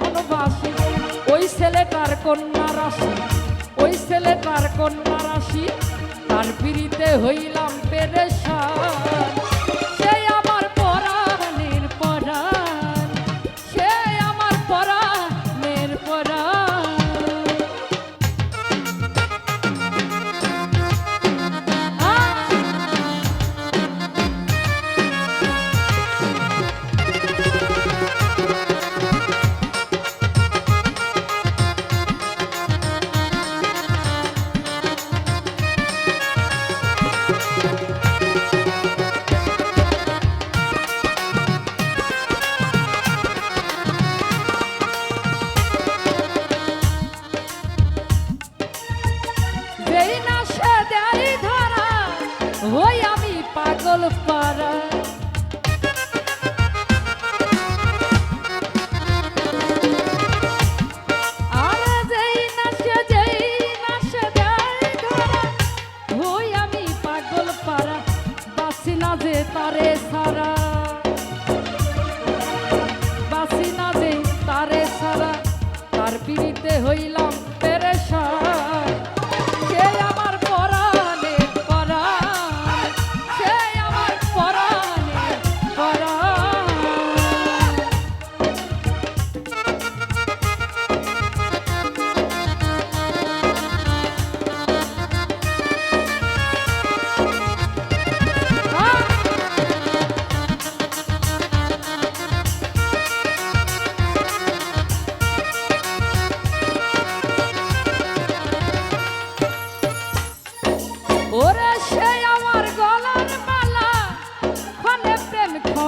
ঠোঁটে ওই ছেলে ছেলেটার কন্যা রাশি ওই ছেলেটার কন্যা রাশি তার পিড়িতে হইলাম পেরেশান। যে তারে সারা। বাসি না যে তারে সারা তার পিড়িতে হইলাম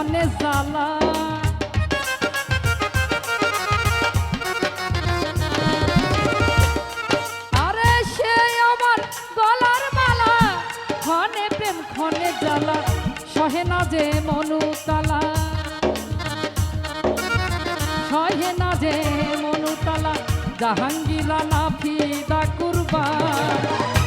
ক্ষণে জ্বালা আরে সে আমার গলার মালা, ক্ষণে প্রেম, ক্ষণে জ্বালা, সহে যে মনু তালা সহে না মনু তালা জাহাঙ্গীলা না ফিদা কুরবান।